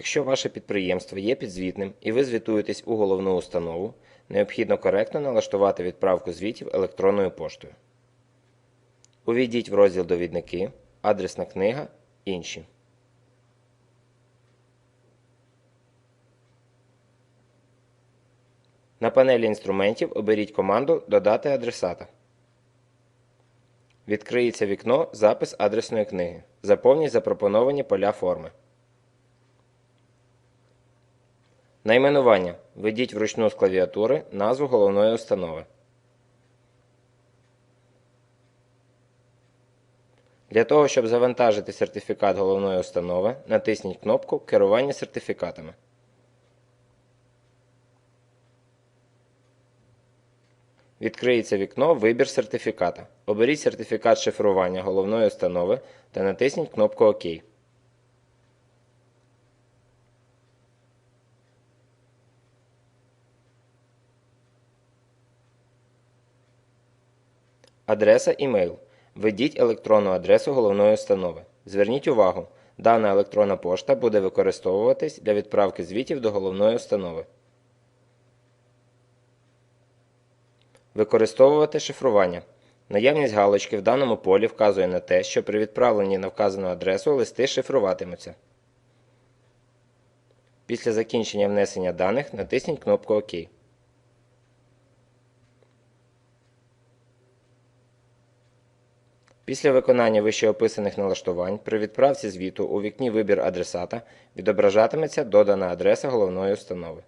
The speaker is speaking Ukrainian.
Якщо ваше підприємство є підзвітним і ви звітуєтесь у головну установу, необхідно коректно налаштувати відправку звітів електронною поштою. Увійдіть в розділ Довідники, Адресна книга, Інші. На панелі інструментів оберіть команду Додати адресата. Відкриється вікно Запис адресної книги. Заповніть запропоновані поля форми. Найменування. Введіть вручну з клавіатури назву головної установи. Для того, щоб завантажити сертифікат головної установи, натисніть кнопку Керування сертифікатами. Відкриється вікно Вибір сертифіката. Оберіть сертифікат шифрування головної установи та натисніть кнопку ОК. Адреса імейл. Введіть електронну адресу головної установи. Зверніть увагу, дана електронна пошта буде використовуватись для відправки звітів до головної установи. Використовувати шифрування. Наявність галочки в даному полі вказує на те, що при відправленні на вказану адресу листи шифруватимуться. Після закінчення внесення даних натисніть кнопку ОК. Після виконання вищеописаних налаштувань при відправці звіту у вікні Вибір адресата відображатиметься додана адреса головної установи.